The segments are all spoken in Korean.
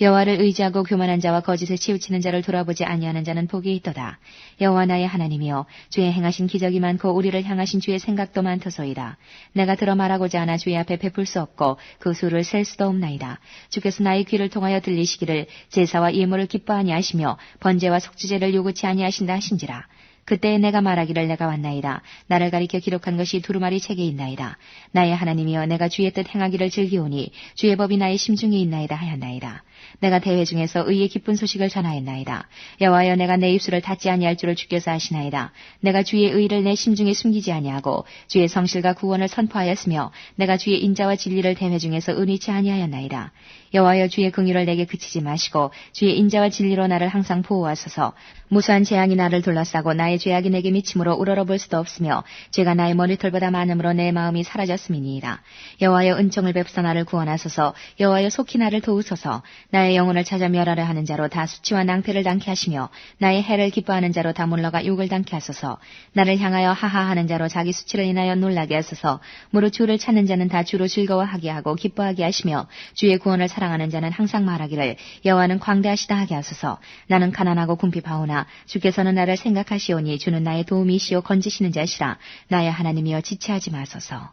여호와를 의지하고 교만한 자와 거짓에 치우치는 자를 돌아보지 아니하는 자는 복이 있도다. 여호와 나의 하나님이여 주의 행하신 기적이 많고 우리를 향하신 주의 생각도 많도소이다. 내가 들어 말하고자 하나 주의 앞에 베풀 수 없고 그 수를 셀 수도 없나이다. 주께서 나의 귀를 통하여 들리시기를 제사와 예물을 기뻐하니 하시며 번제와 속주제를 요구치 아니하신다 하신지라. 그때 내가 말하기를 내가 왔나이다. 나를 가리켜 기록한 것이 두루마리 책에 있나이다. 나의 하나님이여 내가 주의 뜻 행하기를 즐기오니 주의 법이 나의 심중에 있나이다 하였나이다. 내가 대회 중에서 의의 기쁜 소식을 전하였나이다. 여호와여 내가 내 입술을 닫지 아니할 줄을 주께서 아시나이다. 내가 주의 의를 내 심중에 숨기지 아니하고 주의 성실과 구원을 선포하였으며 내가 주의 인자와 진리를 대회 중에서 은의치 아니하였나이다. 여호와여 주의 긍휼을 내게 그치지 마시고 주의 인자와 진리로 나를 항상 보호하소서. 무수한 재앙이 나를 둘러싸고 나의 죄악이 내게 미침으로 우러러볼 수도 없으며 죄가 나의 머리털보다 많음으로 내 마음이 사라졌음이니이다. 여호와여 은총을 베푸사 나를 구원하소서. 여호와여 속히 나를 도우소서. 나의 영혼을 찾아 멸하려 하는 자로 다 수치와 낭패를 당케 하시며 나의 해를 기뻐하는 자로 다 물러가 욕을 당케 하소서. 나를 향하여 하하하는 자로 자기 수치를 인하여 놀라게 하소서. 무릇 주를 찾는 자는 다 주로 즐거워하게 하고 기뻐하게 하시며 주의 구원을 사랑하는 자는 항상 말하기를 여호와는 광대하시다 하게 하소서. 나는 가난하고 궁핍하오나 주께서는 나를 생각하시오니 주는 나의 도움이시오 건지시는 자시라. 나의 하나님이여 지체하지 마소서.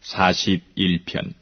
41편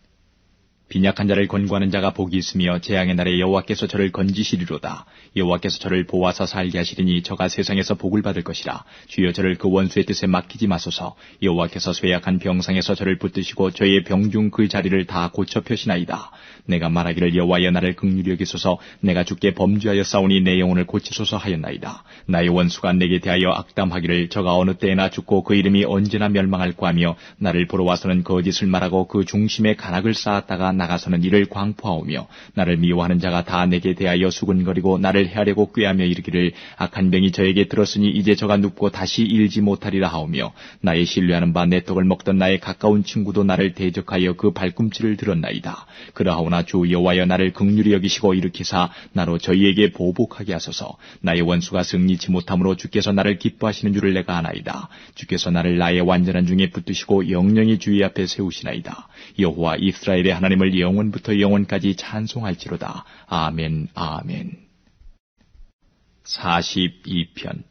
빈약한 자를 권고하는 자가 복이 있으며 재앙의 날에 여호와께서 저를 건지시리로다. 여호와께서 저를 보아서 살게 하시리니 저가 세상에서 복을 받을 것이라. 주여 저를 그 원수의 뜻에 맡기지 마소서. 여호와께서 쇠약한 병상에서 저를 붙드시고 저의 병중 그 자리를 다 고쳐 펴시나이다. 내가 말하기를 여호와여 나를 극률히 여기소서 내가 주께 범죄하여 싸우니 내 영혼을 고치소서 하였나이다. 나의 원수가 내게 대하여 악담하기를 저가 어느 때에나 죽고 그 이름이 언제나 멸망할까 하며 나를 보러 와서는 거짓을 말하고 그 중심에 간악을 쌓았다가 나가서는 이를 광포하오며 나를 미워하는 자가 다 내게 대하여 수근거리고 나를 헤아려고 꾀하며 이르기를 악한 병이 저에게 들었으니 이제 저가 눕고 다시 일지 못하리라 하오며 나의 신뢰하는 바 내 떡을 먹던 나의 가까운 친구도 나를 대적하여 그 발꿈치를 들었나이다. 그러하오나 주 여호와여 나를 극률히 여기시고 일으키사 나로 저희에게 보복하게 하소서 나의 원수가 승리치 못함으로 주께서 나를 기뻐하시는 줄을 내가 아나이다. 주께서 나를 나의 완전한 중에 붙드시고 영영이 주의 앞에 세우시나이다. 여호와 이스라엘의 하나님을 영원부터 영원까지 찬송할지로다. 아멘, 아멘. 42편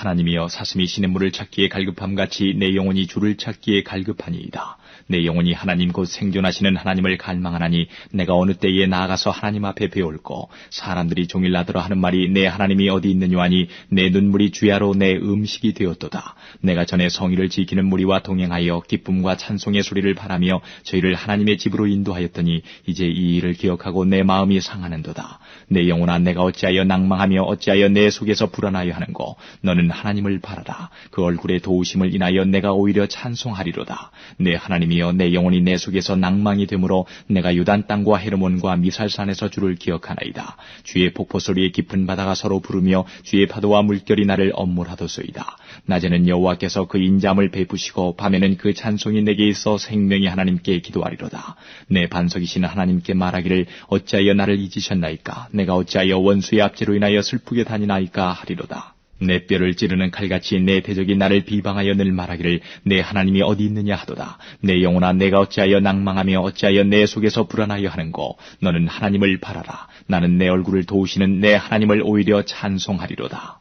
하나님이여 사슴이 시냇물을 찾기에 갈급함 같이 내 영혼이 주를 찾기에 갈급하니이다. 내 영혼이 하나님 곧 생존하시는 하나님을 갈망하나니 내가 어느 때에 나아가서 하나님 앞에 배울고 사람들이 종일 나더러 하는 말이 내 하나님이 어디 있느냐 하니 내 눈물이 주야로 내 음식이 되었도다. 내가 전에 성의를 지키는 무리와 동행하여 기쁨과 찬송의 소리를 바라며 저희를 하나님의 집으로 인도하였더니 이제 이 일을 기억하고 내 마음이 상하는도다. 내 영혼아 내가 어찌하여 낭망하며 어찌하여 내 속에서 불안하여 하는고 너는 하나님을 바라라. 그 얼굴의 도우심을 인하여 내가 오히려 찬송하리로다. 내 하나님이여 내 영혼이 내 속에서 낭망이 되므로 내가 유단 땅과 헤르몬과 미살산에서 주를 기억하나이다. 주의 폭포 소리에 깊은 바다가 서로 부르며 주의 파도와 물결이 나를 엄물하도소이다. 낮에는 여호와께서 그 인잠을 베푸시고 밤에는 그 찬송이 내게 있어 생명의 하나님께 기도하리로다. 내 반석이신 하나님께 말하기를 어찌하여 나를 잊으셨나이까? 내가 어찌하여 원수의 압제로 인하여 슬프게 다니나이까 하리로다. 내 뼈를 찌르는 칼같이 내 대적이 나를 비방하여 늘 말하기를 내 하나님이 어디 있느냐 하도다. 내 영혼아 내가 어찌하여 낭망하며 어찌하여 내 속에서 불안하여 하는고 너는 하나님을 바라라. 나는 내 얼굴을 도우시는 내 하나님을 오히려 찬송하리로다.